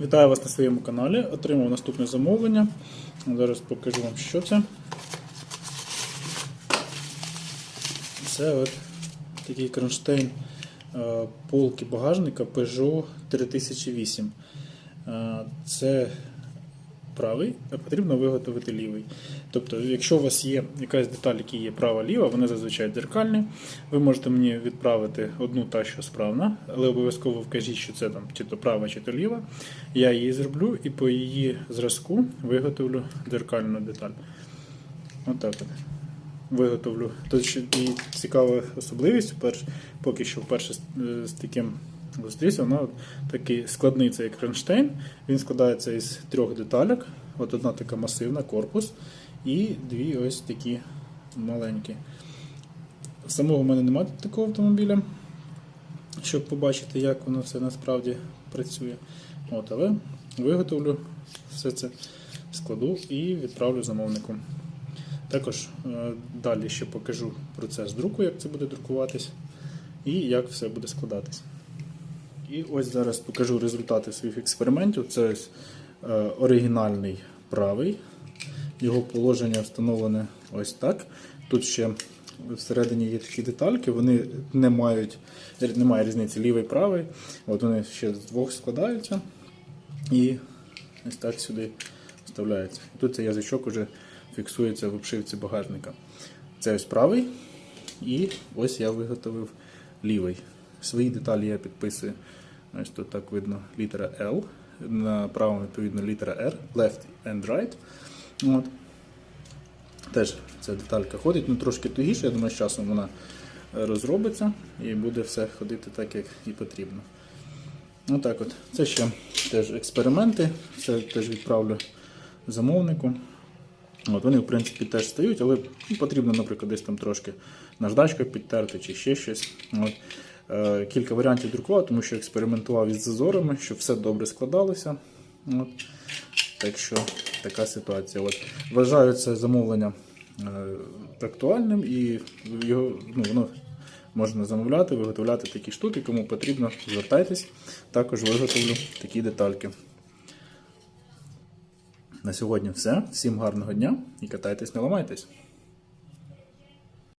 Вітаю вас на своєму каналі. Отримав наступне замовлення. Зараз покажу вам, що це. Це от такий кронштейн е, полки багажника Peugeot 3008. Е, Це правий, а потрібно виготовити лівий. Тобто, якщо у вас є якась деталь, які є права-ліва, вони зазвичай дзеркальні. Ви можете мені відправити одну та, що справна, але обов'язково вкажіть, що це там чи то права, чи то ліва. Я її зроблю і по її зразку виготовлю дзеркальну деталь. Отак от. Виготовлю. Тут і цікава особливість, поки що вперше з, е, з таким зустрівся, вона от такий складний цей кронштейн. Він складається із трьох деталек. От одна така масивна корпус і дві ось такі маленькі. Самого в мене немає такого автомобіля, щоб побачити, як воно все насправді працює. От, але виготовлю все це, складу і відправлю замовнику. Також е, далі ще покажу процес друку, як це буде друкуватись, і як все буде складатись. І ось зараз покажу результати своїх експериментів. Це ось е, оригінальний правий. Його положення встановлене ось так. Тут ще всередині є такі детальки, вони не мають немає різниці лівий правий. От вони ще з двох складаються і ось так сюди вставляються. Тут цей язичок уже фіксується в обшивці багажника. Це ось правий, і ось я виготовив лівий. Свої деталі я підписую. Ось тут так видно літера L. На правому, відповідно, літера R, left and right. От. Теж ця деталька ходить, ну трошки тугіше, я думаю, з часом вона е, розробиться і буде все ходити так, як і потрібно. Отак от. Це ще теж експерименти, це теж відправлю замовнику. От Вони, в принципі, теж стають, але потрібно, наприклад, десь там трошки наждачкою підтерти чи ще щось. От. Е, Кілька варіантів друкував, тому що експериментував із зазорами, щоб все добре складалося. От. Так що така ситуація. От. Вважаю це замовлення е, актуальним і його ну, воно можна замовляти, виготовляти такі штуки. Кому потрібно, звертайтесь. Також виготовлю такі детальки. На сьогодні все. Всім гарного дня і катайтесь, не ламайтесь.